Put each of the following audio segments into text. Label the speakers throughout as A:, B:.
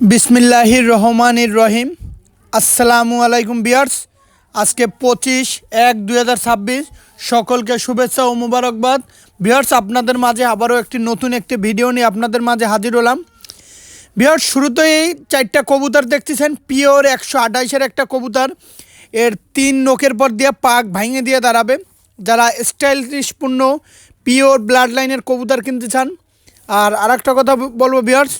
A: বিসমিল্লাহির রহমানির রহিম। আসসালামু আলাইকুম বিয়ার্স। আজকে পঁচিশ এক দুই সকলকে শুভেচ্ছা ও মুবারকবাদ। বিয়ার্স, আপনাদের মাঝে আবারও একটি নতুন একটি ভিডিও নিয়ে আপনাদের মাঝে হাজির হলাম। বিয়ার্স, শুরুতেই চারটা কবুতর দেখতেছেন। পিওর একশো আঠাইশের একটা কবুতর। এর তিন নোকের পর দিয়ে পাক ভাঙে দিয়ে দাঁড়াবে। যারা স্টাইলিশপূর্ণ পিওর ব্লাড লাইনের কবুতর কিনতে চান। আর আরেকটা কথা বলব বিয়ার্স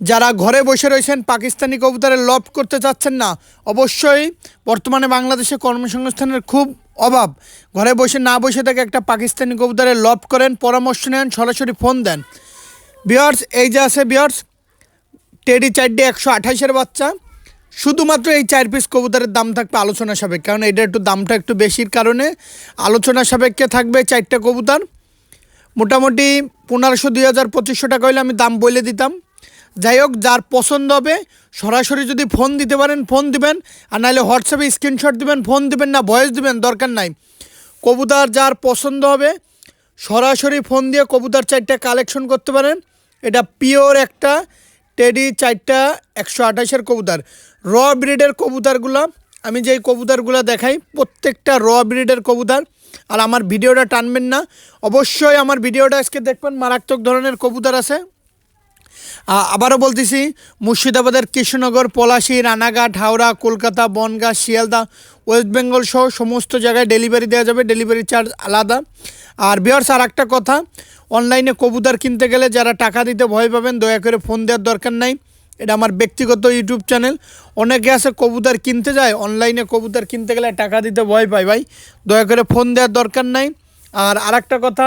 A: যারা ঘরে বসে রয়েছেন, পাকিস্তানি কবুতরের লফট করতে চাচ্ছেন না, অবশ্যই বর্তমানে বাংলাদেশে কর্মসংস্থানের খুব অভাব। ঘরে বসে না বসে থেকে একটা পাকিস্তানি কবুতরের লফট করেন, পরামর্শ নেন, সরাসরি ফোন দেন। বিয়ার্স এই যে আছে বিয়ার্স টেডি চারটে একশো আঠাশের বাচ্চা। শুধুমাত্র এই চার পিস কবুতরের দাম থাকবে আলোচনা সাপেক্ষে, কারণ এটা একটু দামটা একটু বেশির কারণে আলোচনা সাপেক্ষে থাকবে চারটে কবুতর। মোটামুটি পনেরোশো, দুই হাজার, পঁচিশশো টাকা হলে আমি দাম বলে দিতাম। যাই হোক, যার পছন্দ হবে, সরাসরি যদি ফোন দিতে পারেন ফোন দিবেন, আর নাহলে হোয়াটসঅ্যাপে স্ক্রিনশট দিবেন ফোন দিবেন না ভয়েস দিবেন, দরকার নাই। কবুতর যার পছন্দ হবে, সরাসরি ফোন দিয়ে কবুতর চারটা কালেকশন করতে পারেন। এটা পিওর একটা টেডি চারটা একশো আঠাশের কবুতর। র ব্রিডের কবুতরগুলো, আমি যেই কবুতরগুলো দেখাই, প্রত্যেকটা র ব্রিডের কবুতর, আর আমার ভিডিওটা টানবেন না। অবশ্যই আমার ভিডিওটা আজকে দেখবেন, মারাত্মক ধরনের কবুতর আছে। আবারও বলতেছি, মুর্শিদাবাদের কৃষ্ণনগর, পলাশী, রানাঘাট, হাওড়া, কলকাতা, বনগাঁ, শিয়ালদা, ওয়েস্ট বেঙ্গল সহ সমস্ত জায়গায় ডেলিভারি দেওয়া যাবে, ডেলিভারি চার্জ আলাদা। আর বিয়ার্স আর একটা কথা, অনলাইনে কবুতর কিনতে গেলে যারা টাকা দিতে ভয় পাবেন, দয়া করে ফোন দেওয়ার দরকার নাই। এটা আমার ব্যক্তিগত ইউটিউব চ্যানেল। অনেকে আছে কবুতর কিনতে যায়, অনলাইনে কবুতর কিনতে গেলে টাকা দিতে ভয় পায় ভাই। দয়া করে ফোন দেওয়ার দরকার নাই। আর আরেকটা কথা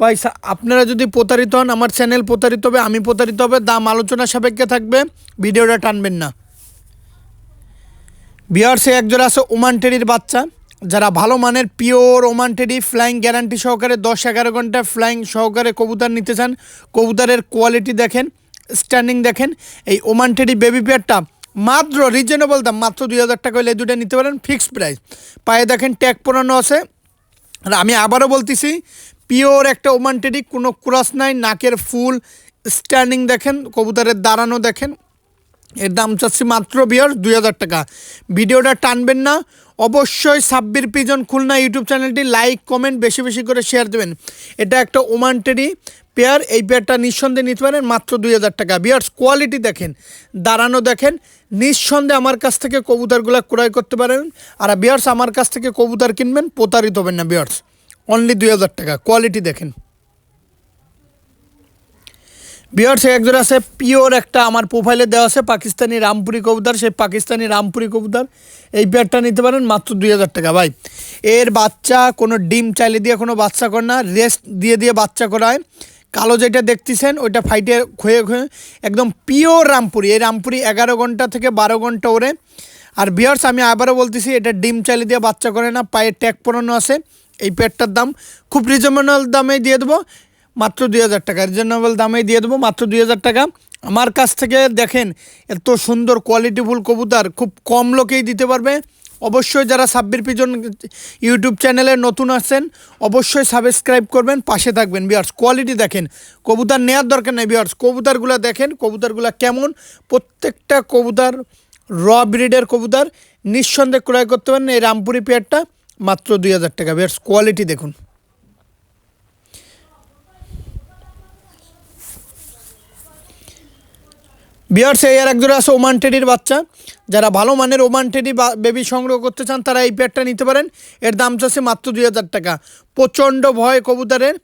A: ভাই আপনারা যদি প্রতারিত হন, আমার চ্যানেল প্রতারিত হবে, আমি প্রতারিত হবে, দাম আলোচনা সাপেক্ষে থাকবে, ভিডিওটা টানবেন না। বিহার্সে একজোড়া আছে ওমান টেরির বাচ্চা। যারা ভালো মানের, পিওর ওমান টেরি ফ্লাইং গ্যারান্টি সহকারে দশ এগারো ঘণ্টা ফ্লাইং সহকারে কবুতর নিতে চান, কবুতরের কোয়ালিটি দেখেন, স্ট্যান্ডিং দেখেন, এই ওমান টেরি বেবি পেয়ারটা মাত্র রিজনেবল দাম, মাত্র দুই হাজার টাকা হলে দুটো নিতে পারেন, ফিক্সড প্রাইস। পায়ে দেখেন ট্যাগ পরানো আছে। আর আমি আবারও বলতেছি পিওর একটা ওমান কোনো ক্রস নাই, নাকের ফুল স্ট্যান্ডিং দেখেন, কবুতরের দাঁড়ানো দেখেন। এর দাম চাচ্ছি মাত্র বিয়ার দুই হাজার টাকা। ভিডিওটা টানবেন না, অবশ্যই সাব্বির পিজন খুলনা ইউটিউব চ্যানেলটি লাইক, কমেন্ট, বেশি বেশি করে শেয়ার দেবেন। এটা একটা ওমান টেডি পেয়ার এই পেয়ারটা নিঃসন্দেহে নিতে পারেন মাত্র দুই হাজার টাকা। বিয়ার্স কোয়ালিটি দেখেন, দাঁড়ানো দেখেন, নিঃসন্দেহে আমার কাছ থেকে কবুতরগুলো ক্রয় করতে পারেন। আর বিয়ার্স, আমার কাছ থেকে কবুতর কিনবেন, প্রতারিত হবেন না, বিয়ার্স। অনলি দুই হাজার টাকা। কোয়ালিটি দেখেন। বিয়ার্স একজন আছে। পিওর একটা আমার প্রোফাইলে দেওয়া আছে। পাকিস্তানি রামপুরি কবুতর। সেই পাকিস্তানি রামপুরি কবুতর। এই পেয়ারটা নিতে পারেন মাত্র দুই হাজার টাকা। ভাই, এর বাচ্চা কোনো ডিম চাইলে দিয়ে কোনো বাচ্চা করে না। রেস্ট দিয়ে দিয়ে বাচ্চা করায়। কালো যেটা দেখতেছেন, ওইটা ফাইটে ক্ষয়ে ক্ষয়ে একদম পিওর রামপুরি। এই রামপুরি এগারো ঘণ্টা থেকে বারো ঘণ্টা ওরে। আর বিয়ার্স আমি আবারও বলতেছি, এটা ডিম চাইলে দিয়ে বাচ্চা করে না। পায়ে ট্যাগ পরানো আছে। এই পেয়ারটার দাম খুব রিজনেবল দামে দিয়ে দেবো। মাত্র দুই হাজার টাকা রিজনেবল দামে দিয়ে দেবো, মাত্র দুই হাজার টাকা। আমার কাছ থেকে দেখেন, এত সুন্দর কোয়ালিটিফুল কবুতর, খুব কম লোকেই দিতে পারবে। অবশ্যই যারা সাব্বির পিজন ইউটিউব চ্যানেলে নতুন আছেন, অবশ্যই সাবস্ক্রাইব করবেন, পাশে থাকবেন। বিয়ার্স কোয়ালিটি দেখেন, কবুতর নেওয়ার দরকার নেই। বিয়ার্স কবুতরগুলো দেখেন, কবুতরগুলো কেমন, প্রত্যেকটা কবুতর র ব্রিডের কবুতর, নিঃসন্দেহে ক্রয় করতে পারেন এই রামপুরি পেয়ারটা। মাত্র দুই হাজার টাকা। বিয়ার্স কোয়ালিটি দেখুন। বিয়ার্স এই আর একজোড়া আছে ওমান টেডির বাচ্চা। যারা ভালো মানের ওমান টেডি বেবি সংগ্রহ করতে চান, তারা এই পেয়ারটা নিতে পারেন। এর দাম চাচ্ছে মাত্র দুই হাজার টাকা। প্রচণ্ড ভয় কবুতরের।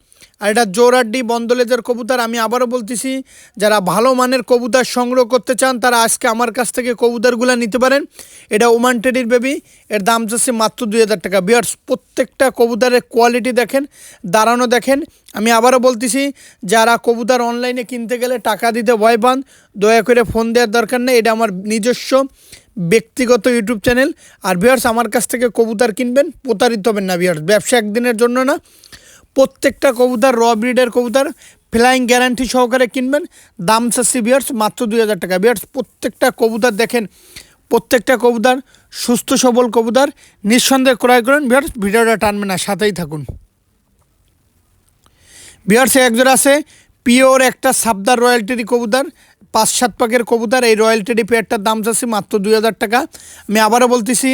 A: আর এটা জোরাড্ডি বন্দলেজের কবুতর, আমি আবারও বলতেছি, যারা ভালো মানের কবুতর সংগ্রহ করতে চান, তারা আজকে আমার কাছ থেকে কবুতরগুলো নিতে পারেন। এটা ওমান টেডির বেবি, এর দাম চাচ্ছে মাত্র দুই হাজার টাকা। বিয়ার্স প্রত্যেকটা কবুতরের কোয়ালিটি দেখেন, দাঁড়ানো দেখেন। আমি আবারও বলতেছি, যারা কবুতর অনলাইনে কিনতে গেলে টাকা দিতে ভয় পান, দয়া করে ফোন দেওয়ার দরকার নেই। এটা আমার নিজস্ব, ব্যক্তিগত ইউটিউব চ্যানেল। আর ভিউয়ার্স আমার কাছ থেকে কবুতর কিনবেন, প্রতারিত হবেন না ভিউয়ার্স ব্যবসা একদিনের জন্য না প্রত্যেকটা কবুতর র ব্রিডের কবুতর ফ্লাইং গ্যারান্টি সহকারে কিনবেন। দাম চাচ্ছি বিয়ার্স মাত্র দুই হাজার টাকা। বিয়ার্স প্রত্যেকটা কবুতর দেখেন, প্রত্যেকটা কবুতর সুস্থ, সবল কবুতর, নিঃসন্দেহে ক্রয় করেন। বিয়ার্স ভিডিওটা টানবে না, সাথেই থাকুন। বিয়ার্সে একজন আছে পিওর একটা সাবদার রয়্যালটিরি কবুতর, পাঁচ সাত পাকের কবুতর। এই রয়্যালটিরি পেয়ারটার দাম চাচ্ছি মাত্র দুই হাজার টাকা। আমি আবারও বলতেছি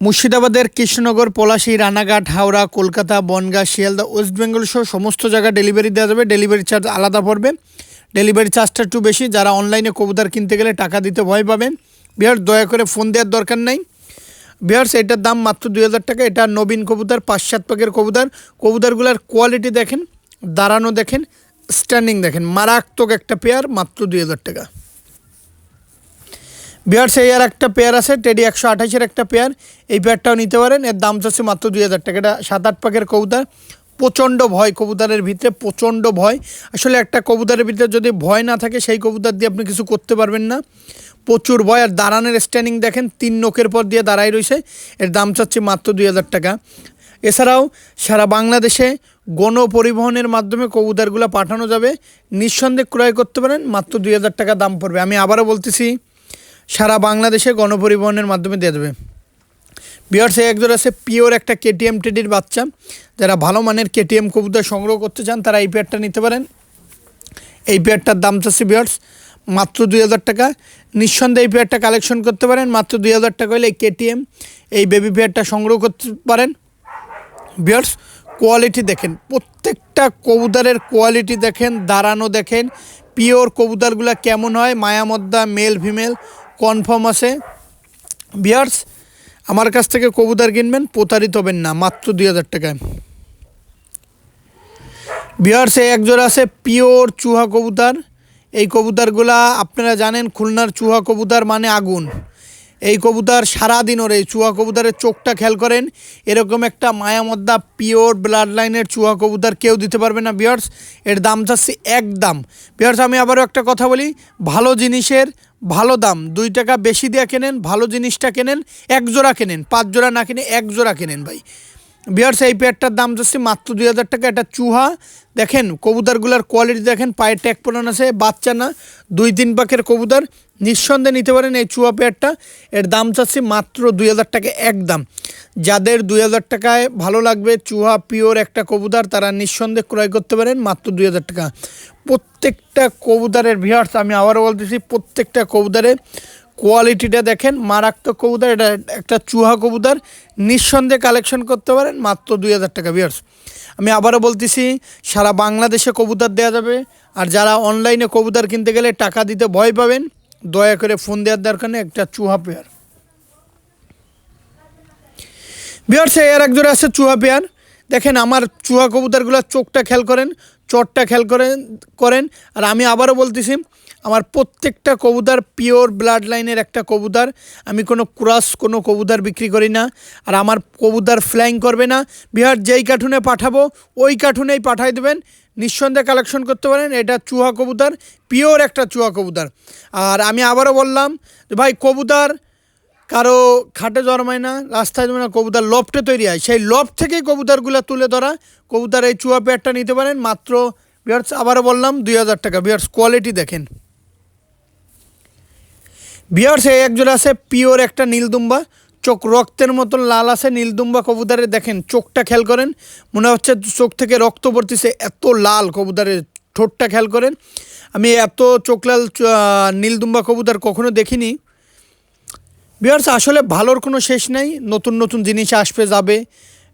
A: মুর্শিদাবাদের কৃষ্ণনগর, পলাশী, রানাঘাট, হাওড়া, কলকাতা, বনগাঁ, শিয়ালদা, ওয়েস্ট বেঙ্গল সহ সমস্ত জায়গায় ডেলিভারি দেওয়া যাবে। ডেলিভারি চার্জ আলাদা পড়বে। ডেলিভারি চার্জটা একটু বেশি। যারা অনলাইনে কবুতর কিনতে গেলে টাকা দিতে ভয় পাবেন। বিহার দয়া করে ফোন দেওয়ার দরকার নেই। বিহার্স এটার দাম মাত্র দুই হাজার টাকা। এটা নবীন কবুতর, পাঁচ সাত পাকের কবুতর। কবুতরগুলোর কোয়ালিটি দেখেন, দাঁড়ানো দেখেন স্ট্যান্ডিং দেখেন। মারাত্মক একটা পেয়ার মাত্র দুই হাজার টাকা। বিহার সেই আর একটা পেয়ার আছে টেডি একশো আঠাশের একটা পেয়ার এই পেয়ারটাও নিতে পারেন, এর দাম চাচ্ছে মাত্র দুই হাজার টাকা। এটা সাত আট পাকের কবুতর, প্রচণ্ড ভয় কবুতরের ভিতরে, প্রচণ্ড ভয়। আসলে একটা কবুতরের ভিতরে যদি ভয় না থাকে, সেই কবুতর দিয়ে আপনি কিছু করতে পারবেন না। প্রচুর ভয়, আর দাঁড়ানোর স্ট্যান্ডিং দেখেন, তিন নোকের পর দিয়ে দাঁড়াই রয়েছে। এর দাম চাচ্ছে মাত্র দুই হাজার টাকা। এছাড়াও সারা বাংলাদেশে গণপরিবহনের মাধ্যমে কবুতরগুলো পাঠানো যাবে। নিঃসন্দেহে ক্রয় করতে পারেন, মাত্র দুই হাজার টাকা দাম পড়বে। আমি আবারও বলতেছি সারা বাংলাদেশে গণপরিবহনের মাধ্যমে দিয়ে দেবে। বিহার সে একজন আছে, পিওর একটা কেটিএম টেডির বাচ্চা। যারা ভালো মানের কেটিএম কবুতর সংগ্রহ করতে চান, তারা এই পেয়ারটা নিতে পারেন। এই পেয়ারটার দাম চাচ্ছে বিয়ার্স মাত্র দুই হাজার টাকা। নিঃসন্দেহে এই পেয়ারটা কালেকশন করতে পারেন, মাত্র দুই হাজার টাকা হলে এই কেটিএম, এই বেবি পেয়ারটা সংগ্রহ করতে পারেন। বিয়ার্স কোয়ালিটি দেখেন, প্রত্যেকটা কবুতরের কোয়ালিটি দেখেন, দাঁড়ানো দেখেন, পিওর কবুতরগুলো কেমন হয়, মায়ামদ্দা মেল ফিমেল কনফার্ম আছে। বিয়ার্স, আমার কাছ থেকে কবুতর কিনবেন, প্রতারিত হবেন না, মাত্র দুই হাজার টাকায়। বিহার্সে একজোড়া আছে পিওর চুহা কবুতর। এই কবুতরগুলা আপনারা জানেন, খুলনার চুহা কবুতর মানে আগুন। এই কবুতর সারাদিন ওর চুহা কবুতরের চোখটা খেয়াল করেন, এরকম একটা মায়ামদ্দা পিওর ব্লাড লাইনের চুহা কবুতর কেউ দিতে পারবে না, বিয়ার্স। এর দাম চাচ্ছি এক দাম। বিয়ার্স, আমি আবারও একটা কথা বলি, ভালো জিনিসের ভালো দাম, দুই টাকা বেশি দিয়ে কেনেন, ভালো জিনিসটা কেনেন, এক জোড়া কেনেন, পাঁচ জোড়া না কিনে এক জোড়া কেনেন ভাই। বিয়ার্স এই পেয়ারটার দাম যাচ্ছে মাত্র দুই হাজার টাকা, এটা চুহা। দেখেন, কবুতারগুলার কোয়ালিটি দেখেন পায়ের ট্যাগ পরান আছে, বাচ্চা না, দুই তিন পাখের কবুতর। নিঃসন্দেহে নিতে পারেন এই চুয়া পেয়ারটা। এর দাম চাচ্ছি মাত্র দুই হাজার টাকা এক দাম যাদের দুই হাজার টাকায় ভালো লাগবে চুহা পিওর একটা কবুতর, তারা নিঃসন্দেহে ক্রয় করতে পারেন মাত্র দুই হাজার টাকা। প্রত্যেকটা কবুতরের ভিয়ার্স আমি আবারও বলতেছি, প্রত্যেকটা কবুতরের কোয়ালিটিটা দেখেন, মারাত্মক কবুতর, এটা একটা চুহা কবুতর, নিঃসন্দেহে কালেকশন করতে পারেন মাত্র দুই হাজার টাকা বিয়ার্স আমি আবারও বলতেছি, সারা বাংলাদেশে কবুতর দেওয়া যাবে, আর যারা অনলাইনে কবুতর কিনতে গেলে টাকা দিতে ভয় পাবেন দয়া করে ফোন দেওয়ার দরকার নেই, একটা চুহা পেয়ার। বিয়ার্স এর এক আছে চুহা পেয়ার। দেখেন, আমার চুহা কবুতরগুলোর চোখটা খেয়াল করেন, চটটা খেয়াল করেন করেন। আর আমি আবারও বলতেছি আমার প্রত্যেকটা কবুদার পিওর ব্লাড লাইনের একটা কবুদার আমি কোনো ক্রস, কোনো কবুদার বিক্রি করি না। আর আমার কবুদার ফ্লাইং করবে না। বিহার যেই কার্টুনে পাঠাবো, ওই কার্টুনেই পাঠাই দেবেন। নিঃসন্দেহে কালেকশন করতে পারেন। এটা চুহা কবুতর পিওর একটা চুহা কবুতর। আর আমি আবারও বললাম যে, ভাই, কবুতর কারও খাটে জন্মায় না, রাস্তায় জন্মায় না, কবুতর লফটে তৈরি হয়। সেই লফট থেকেই কবুতরগুলো তুলে ধরা। কবুতর এই চুয়া পেয়ারটা নিতে পারেন। মাত্র বিয়ার্স আবারও বললাম, দুই হাজার টাকা। বিয়ার্স কোয়ালিটি দেখেন। বিয়ার্স, এই একজোড়া আছে পিওর একটা নীলদুম্বা চোখ রক্তের মতন লাল আছে নীলদুম্বা কবুতরে দেখেন, চোখটা খেয়াল করেন। মনে হচ্ছে চোখ থেকে রক্ত পড়তেছে, এত লাল কবুতরের ঠোঁটটা খেয়াল করেন। আমি এত চোখ লাল নীলদুম্বা কবুতর কখনো দেখিনি। বিয়ার্স, আসলে ভালোর কোনো শেষ নেই, নতুন নতুন জিনিস আসবে, যাবে।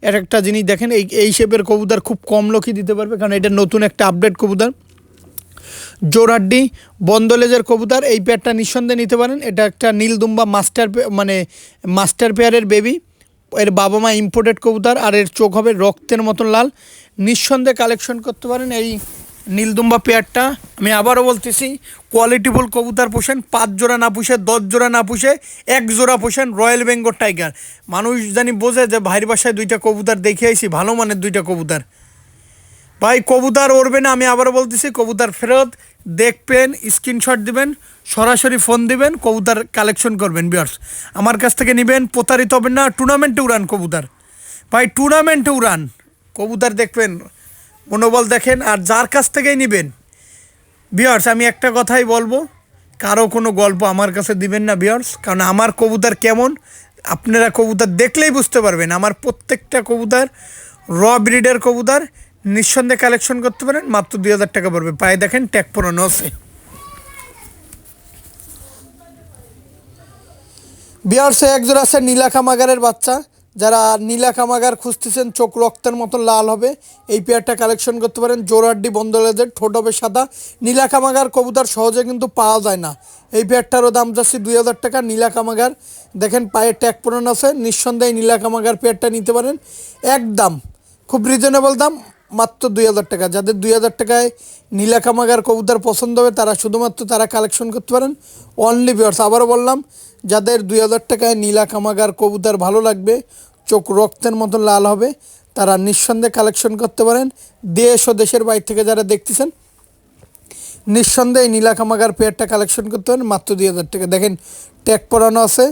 A: এর একটা জিনিস দেখেন, এই এই শেপের কবুতর খুব কম লোকই দিতে পারবে, কারণ এটা নতুন একটা আপডেট কবুতর। জোরহাড্ডি বন্দলেজের কবুতর, এই পেয়ারটা নিঃসন্দেহে নিতে পারেন। এটা একটা নীলদুম্বা মাস্টার মানে মাস্টার পেয়ারের বেবি এর বাবা মা ইম্পোর্টেড কবুতর, আর এর চোখ হবে রক্তের মতন লাল। নিঃসন্দেহে কালেকশন করতে পারেন এই নীলদুম্বা পেয়ারটা আমি আবারও বলতেছি কোয়ালিটিফুল কবুতর পোষেন, পাঁচ জোড়া না পুষে, দশ জোড়া না পুষে, এক জোড়া পোষেন রয়্যাল বেঙ্গল টাইগার মানুষ জানি বোঝে যে ভাইয়ের বাসায় দুইটা কবুতর দেখে আইছি, ভালো মানের দুইটা কবুতর। ভাই, কবুতর উড়বে না, আমি আবারও বলতেছি, কবুতার ফেরত, দেখবেন স্ক্রিনশট দিবেন, সরাসরি ফোন দিবেন, কবুতার কালেকশন করবেন বিয়ার্স আমার কাছ থেকে নেবেন, প্রতারিত হবেন না টুর্নামেন্টে উড়ান কবুতার। ভাই টুর্নামেন্টে উড়ান। কবুতার দেখবেন, মনোবল দেখেন, আর যার কাছ থেকেই নেবেন। বিয়ার্স আমি একটা কথাই বলব, কারও কোনো গল্প আমার কাছে দিবেন না বিয়ার্স কারণ আমার কবুতার কেমন, আপনারা কবুতার দেখলেই বুঝতে পারবেন। আমার প্রত্যেকটা কবুতার র ব্রিডের কবুতর নিঃসন্দেহে কালেকশন করতে পারেন, মাত্র দুই হাজার টাকা পড়বে। পায়ে দেখেন ট্যাগ পুরানো আছে। বিয়ার্সে একজোড়া আছে নীলা কামাগারের বাচ্চা। যারা নীলা কামাগার খুঁজতেছেন, চোখ রক্তের মতন লাল হবে। এই পেয়ারটা কালেকশন করতে পারেন জোরাড্ডি বন্দলেদের, ঠোঁট হবে সাদা। নীলা কামাগার কবুতর সহজে কিন্তু পাওয়া যায় না। এই পেয়ারটারও দাম যাচ্ছে দুই হাজার টাকা, নীলা কামাগার দেখেন পায়ে ট্যাগ পূরণ আছে, নিঃসন্দেহে নীলা কামাগার পেয়ারটা নিতে পারেন। একদম, খুব রিজনেবল দাম। মাত্র দুই হাজার টাকা। যাদের দুই হাজার টাকায় নীলা কামাগার কবুতর পছন্দ হবে, তারা শুধুমাত্র তারা কালেকশন করতে পারেন। অনলি বিয়ার্স আবারও বললাম, যাদের দুই হাজার টাকায় নীলা কামাগার কবুতর ভালো লাগবে, চোখ রক্তের মতন লাল হবে, তারা নিঃসন্দেহে কালেকশন করতে পারেন। দেশ ও দেশের বাইরে থেকে যারা দেখতেছেন, নিঃসন্দেহে নীলা কামাগার পেয়ারটা কালেকশন করতে পারেন, মাত্র দুই হাজার টাকা। দেখেন, ট্যাগ পরানো আছে।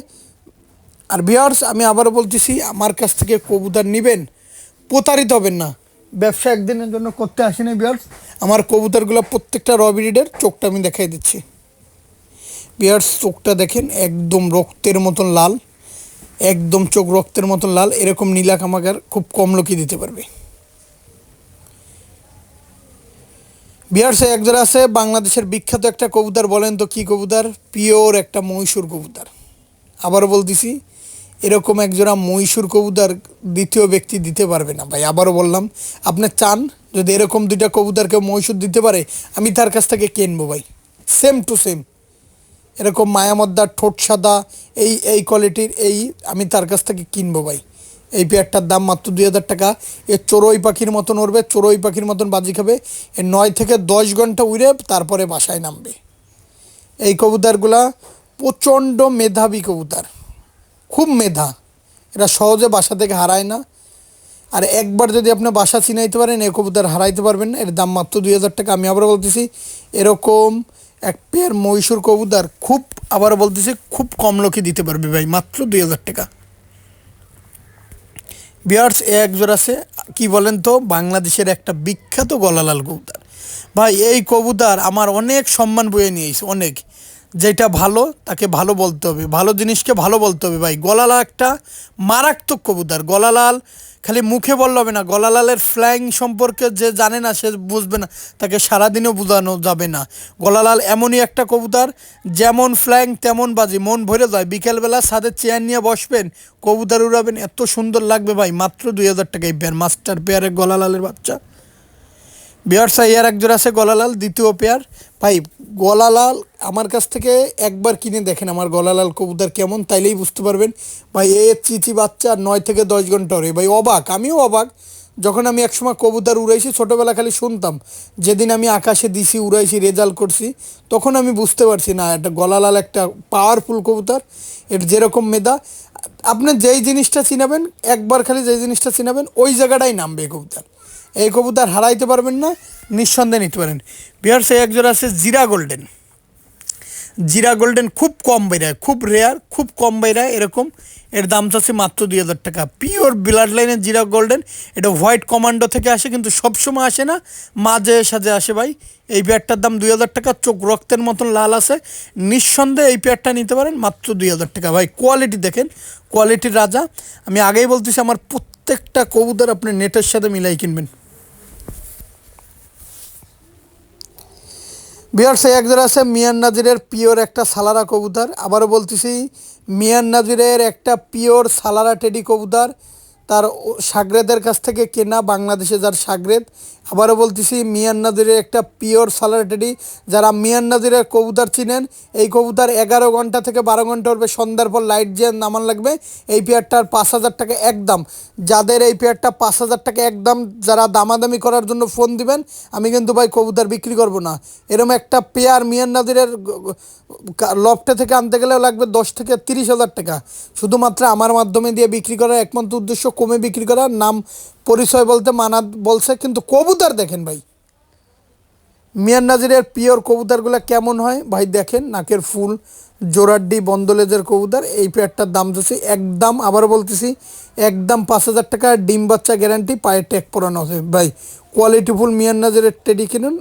A: আর বিয়ার্স আমি আবারও বলতেছি, আমার কাছ থেকে কবুতর নেবেন, প্রতারিত হবেন না। ব্যবসা একদিনের জন্য করতে আসেনি বিয়ার্স আমার কবুতরগুলো প্রত্যেকটা রবিডিডের চোখটা আমি দেখাই দিচ্ছি। বিয়ার্স চোখটা দেখেন, একদম রক্তের মতন লাল, একদম চোখ রক্তের মতন লাল, এরকম নীলা কামাগার খুব কম লোকই দিতে পারবে। বিহার্সে একজোড়া আছে, বাংলাদেশের বিখ্যাত একটা কবুতর, বলেন তো কি কবুতর? পিওর একটা মহীশূর কবুতর। আবারও বলতেছি এরকম একজোড়া মহীশূর কবুতর দ্বিতীয় ব্যক্তি দিতে পারবে না। ভাই, আবারও বললাম আপনি চান যদি এরকম দুইটা কবুতর কেউ মহীশূর দিতে পারে, আমি তার কাছ থেকে কিনবো ভাই? সেম টু সেম এরকম মায়ামদ্দার ঠোঁট সাদা, এই এই কোয়ালিটির এই আমি তার কাছ থেকে কিনবো ভাই? এই পেয়ারটার দাম মাত্র দুই হাজার টাকা। এর চড়ুই পাখির মতন উড়বে, চড়ুই পাখির মতন বাজি খাবে। এর নয় থেকে দশ ঘণ্টা উড়ে তারপরে বাসায় নামবে। এই কবুতরগুলা প্রচণ্ড মেধাবী কবুতর। খুব মেধা। এরা সহজে বাসা থেকে হারায় না। আর একবার যদি আপনি বাসা চিনাইতে পারেন, এ কবুতর হারাইতে পারবেন এর দাম মাত্র দুই হাজার টাকা। আমি আবার বলতেছি, এরকম এক পেয়ার মহীশূর কবুতর খুব আবার বলতেছি, খুব কম লোকই দিতে পারবে ভাই, মাত্র দুই হাজার টাকা। বিয়ার্স, এ এক জোড়া আছে, কি বলেন তো, বাংলাদেশের একটা বিখ্যাত গলালাল কবুতর। ভাই, এই কবুতর আমার অনেক সম্মান বয়ে নিয়েছে অনেক। যেটা ভালো, তাকে ভালো বলতে হবে। ভালো জিনিসকে ভালো বলতে হবে ভাই। গলালাল একটা মারাত্মক কবুতর। গলালাল খালি মুখে বললে হবে না। গলালালের ফ্লাইং সম্পর্কে যে জানে না, সে বুঝবে না। তাকে সারাদিনও বোঝানো যাবে না। গলালাল এমনই একটা কবুতর, যেমন ফ্ল্যাং তেমন বাজি। মন ভরে যায়। বিকেলবেলা সাথে চেয়ার নিয়ে বসবেন, কবুতর উড়াবেন। এত সুন্দর লাগবে ভাই। মাত্র দুই হাজার টাকা এই পেয়ার মাস্টার পেয়ারের গলালালের বাচ্চা। বিয়ার্সা ইয়ার একজন আছে গলালাল, দ্বিতীয় পেয়ার। ভাই, গলালাল আমার কাছ থেকে একবার কিনে দেখেন, আমার গলালাল কবুতর কেমন, তাইলেই বুঝতে পারবেন। ভাই, এ চিচি বাচ্চা নয় থেকে দশ ঘণ্টা ওরে। ভাই, অবাক, আমিও অবাক। যখন আমি একসময় কবুতর উড়াইছি, ছোটোবেলা খালি শুনতাম, যেদিন আমি আকাশে দিছি উড়াইছি, রেজাল্ট করছি, তখন আমি বুঝতে পারছি না একটা গলালাল একটা পাওয়ারফুল কবুতর, এর যেরকম মেধা। আপনি যেই জিনিসটা চিনাবেন, একবার খালি যেই জিনিসটা চিনাবেন, ওই জায়গাটাই নামবে কবুতর। এই কবুতর হারাইতে পারবেন না, নিঃসন্দেহে নিতে পারেন। বিহার সে একজন আছে জিরা গোল্ডেন। জিরা গোল্ডেন খুব কম বেরায় খুব রেয়ার খুব কম বেরায় এরকম। এর দাম চাচ্ছে মাত্র দুই হাজার টাকা। পিওর ব্লাড লাইনের জিরা গোল্ডেন, এটা হোয়াইট কমান্ডো থেকে আসে, কিন্তু সবসময় আসে না। মাঝে সাঝে আসে ভাই। এই পেয়ারটার দাম দুই হাজার টাকা, চোখ রক্তের মতন লাল আছে। নিঃসন্দেহে এই পেয়ারটা নিতে পারেন, মাত্র দুই হাজার টাকা। ভাই কোয়ালিটি দেখেন কোয়ালিটির রাজা। আমি আগেই বলতেছি, আমার প্রত্যেকটা কবুতর আপনি নেটের সাথে মিলাই কিনবেন। বিহার সে একজন আছে মিয়ান নাজিরের পিওর একটা সালারা কবুতর। আবারও বলতেছি, মিয়ান নাজিরের একটা পিওর সালারা টেডি কবুতর। তার সাগরেদের কাছ থেকে কেনা বাংলাদেশে যার সাগরেদ। আবারও বলতেছি, মিয়ান একটা পিওর সালারা যারা মিয়ান কবুতর চিনেন, এই কবুতর এগারো ঘণ্টা থেকে বারো ঘণ্টা উঠবে, সন্ধ্যার পর লাইট যে নামান লাগবে। এই পেয়ারটার পাঁচ হাজার টাকা একদম। যাদের এই পেয়ারটা পাঁচ হাজার টাকা একদম, যারা দামাদামি করার জন্য ফোন দিবেন, আমি কিন্তু ভাই কবুতর বিক্রি করব না। এরম একটা পেয়ার মিয়ান লফটে থেকে আনতে গেলেও লাগবে দশ থেকে তিরিশ হাজার টাকা। শুধুমাত্র আমার মাধ্যমে দিয়ে বিক্রি করার একমাত্র উদ্দেশ্য কমে বিক্রি করার। নাম পরিচয় বলতে মানাত বলছে, কিন্তু কবুতর দেখেন ভাই। মিয়ান নাজিরের পিওর কবুতরগুলো কেমন হয়? ভাই দেখেন, নাকের ফুল জোরাড্ডি বন্দলেজের কবুতর, এই পেয়ারটার দাম যাচ্ছে একদম আবার বলতেছি, একদম পাঁচ হাজার টাকা, ডিম বাচ্চা গ্যারান্টি পায়ে ট্যাগ পরানো হবে ভাই কোয়ালিটিফুল মিয়ান নাজিরের টেডি কিনুন।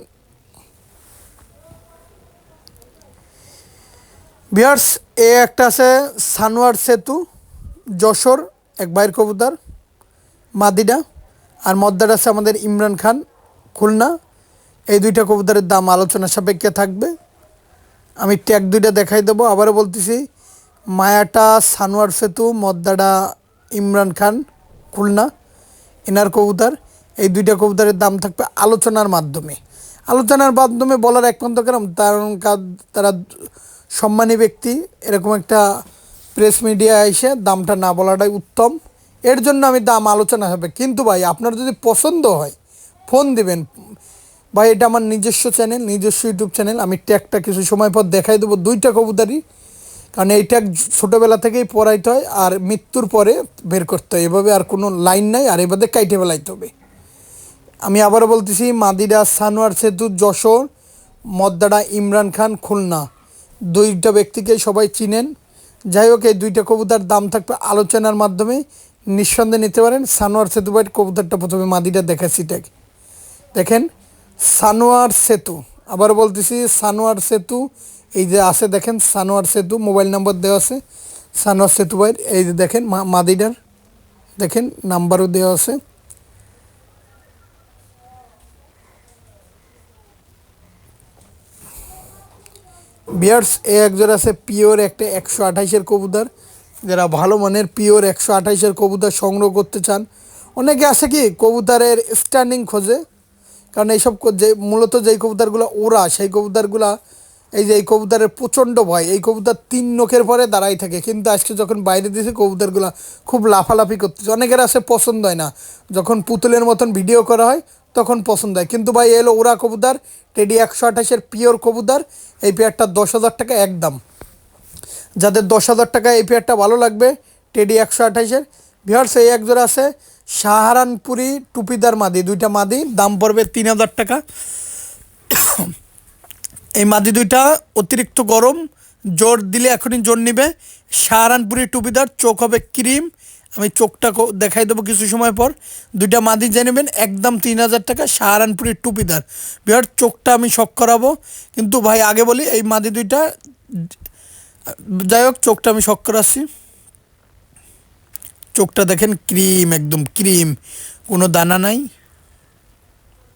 A: বিহার্স এ একটা আছে সানোয়ার সেতু, যশোর, এক বাইর কবুতর মাদিডা আর মদ্দার আছে আমাদের ইমরান খান, খুলনা। এই দুইটা কবুতরের দাম আলোচনা সাপেক্ষে থাকবে। আমি ট্যাগ দুইটা দেখাই দেবো। আবারও বলতেছি, মায়াটা, সানোয়ার সেতু, মদ্দাটা, ইমরান খান, খুলনা, এনার কবুতর। এই দুইটা কবুতরের দাম থাকবে আলোচনার মাধ্যমে। আলোচনার মাধ্যমে বলার একমাত্র কারণ কা- তারা সম্মানী ব্যক্তি। এরকম একটা প্রেস মিডিয়া এসে দামটা না বলাটাই উত্তম। এর জন্য আমি দাম আলোচনা হবে। কিন্তু ভাই, আপনার যদি পছন্দ হয়, ফোন দিবেন। ভাই, এটা আমার নিজস্ব চ্যানেল নিজস্ব ইউটিউব চ্যানেল আমি ট্যাগটা কিছু সময় পর দেখাই দেবো। দুইটা কবুতারই। কারণ এই ট্যাগ ছোটোবেলা থেকেই পড়াইতে হয় আর মৃত্যুর পরে বের করতে হয়। এভাবে আর কোনো লাইন নাই আর এভাবে কাইটে বেলাইতে হবে। আমি আবারও বলতেছি, মাদিরা, সানোয়ার সেতু যশোর মদ্দাড়া ইমরান খান, খুলনা। দুইটা ব্যক্তিকে সবাই চিনেন। যাই হোক, এই দুইটা কবুতার দাম থাকবে আলোচনার মাধ্যমে নিঃসন্দেহে নিতে পারেন। সানোয়ার সেতু বাইট কবুতারটা প্রথমে মাদিরা দেখাচ্ছি ট্যাগ দেখেন, সানোয়ার সেতু। আবার বলতেছি, সানোয়ার সেতু, এই যে আছে দেখেন, সানোয়ার সেতু, মোবাইল নাম্বার দেওয়া আছে। সানোয়ার সেতু ভাইয়ের এই যে দেখেন, মা- মাদিডার দেখেন, নাম্বারও দেওয়া আছে। বিয়ার্স, এ একজন আছে, পিওর একটা একশো আঠাইশের কবুতর। যারা ভালো মানের পিওর একশো আঠাইশের কবুতর সংগ্রহ করতে চান, অনেকে আছে কি কবুতরের স্ট্যান্ডিং খোঁজে? কারণ এইসব যে মূলত যেই কবুতরগুলো ওরা, সেই কবুতরগুলা, এই যে এই কবুতরের প্রচণ্ড ভয়, এই কবুতর তিন নখের পরে দাঁড়াই থাকে। কিন্তু আজকে যখন বাইরে দিয়েছে কবুতরগুলো খুব লাফালাফি করতেছে অনেকের আছে পছন্দ হয় না। যখন পুতুলের মতন ভিডিও করা হয়, তখন পছন্দ হয়। কিন্তু ভাই, এলো ওরা কবুতর টেডি একশো আঠাশের পিওর কবুতর, এই পেয়ারটা দশ হাজার টাকা একদম। যাদের দশ হাজার টাকা এই পেয়ারটা ভালো লাগবে টেডি একশো আঠাশের। ভিওর্স এই একজোড়া আছে সাহারানপুরি টুপিদার মাদি, দুইটা মাদি, দাম পড়বে তিন হাজার টাকা। এই মাদি দুইটা অতিরিক্ত গরম, জোর দিলে এখনই জোর নিবে। সাহারানপুরি টুপিদার, চোখ হবে ক্রিম। আমি চোখটা দেখাই দেবো কিছু সময় পর। দুইটা মাদি জেনে নেবেন, একদম তিন হাজার টাকা সাহারানপুরি টুপিদার। বিহার চোখটা আমি শখ করাবো। কিন্তু ভাই, আগে বলি, এই মাদি দুইটা যাই হোক, চোখটা আমি শখ করে আসছি চোখটা দেখেন, ক্রিম, একদম ক্রিম, কোনো দানা নাই।